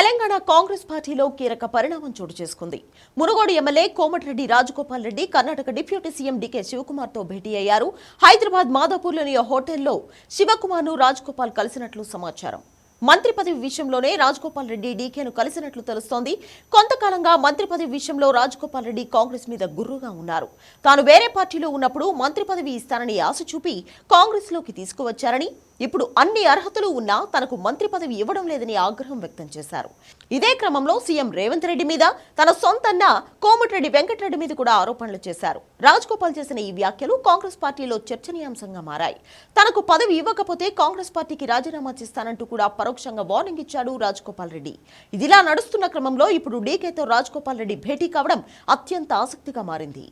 తెలంగాణ కాంగ్రెస్ పార్టీలో కీలక పరిణామం చోటు చేసుకుంది. Munugode MLA Komatireddy Rajagopal Reddy Karnataka deputy CM D శివకుమార్తో భేటీ అయ్యారు. హైదరాబాద్ మాదాపూర్లోని హోటల్లో శివకుమార్ను రాజగోపాల్ కలిసినట్లు సమాచారం. మంత్రి పదవి విషయంలోనే రాజగోపాల్ రెడ్డి డీకేను కలిసినట్లు తెలుస్తోంది. కొంతకాలంగా మంత్రి పదవి విషయంలో రాజగోపాల్ రెడ్డి కాంగ్రెస్ మీద గుర్రుగా ఉన్నారు. తాను వేరే పార్టీలో ఉన్నప్పుడు మంత్రి పదవి ఇస్తానని ఆశ చూపి కాంగ్రెస్లోకి తీసుకువచ్చారని ఇప్పుడు అన్ని అర్హతలు ఉన్నా తనకు మంత్రి పదవి ఇవ్వడం లేదని ఆగ్రహం వ్యక్తం చేశారు. ఇదే క్రమంలో సీఎం రేవంత్ రెడ్డి మీద తన సొంతన్న కోమటిరెడ్డి వెంకటరెడ్డి మీద కూడా ఆరోపణలు చేశారు. రాజగోపాల్ చేసిన ఈ వ్యాఖ్యలు కాంగ్రెస్ పార్టీలో చర్చనీయాంశంగా మారాయి. తనకు పదవి ఇవ్వకపోతే కాంగ్రెస్ పార్టీకి రాజీనామా చేస్తానంటూ కూడా పరోక్షంగా వార్నింగ్ ఇచ్చాడు రాజగోపాల్ రెడ్డి. ఇదిలా నడుస్తున్న క్రమంలో ఇప్పుడు డీకేతో రాజగోపాల్ రెడ్డి భేటీ కావడం అత్యంత ఆసక్తిగా మారింది.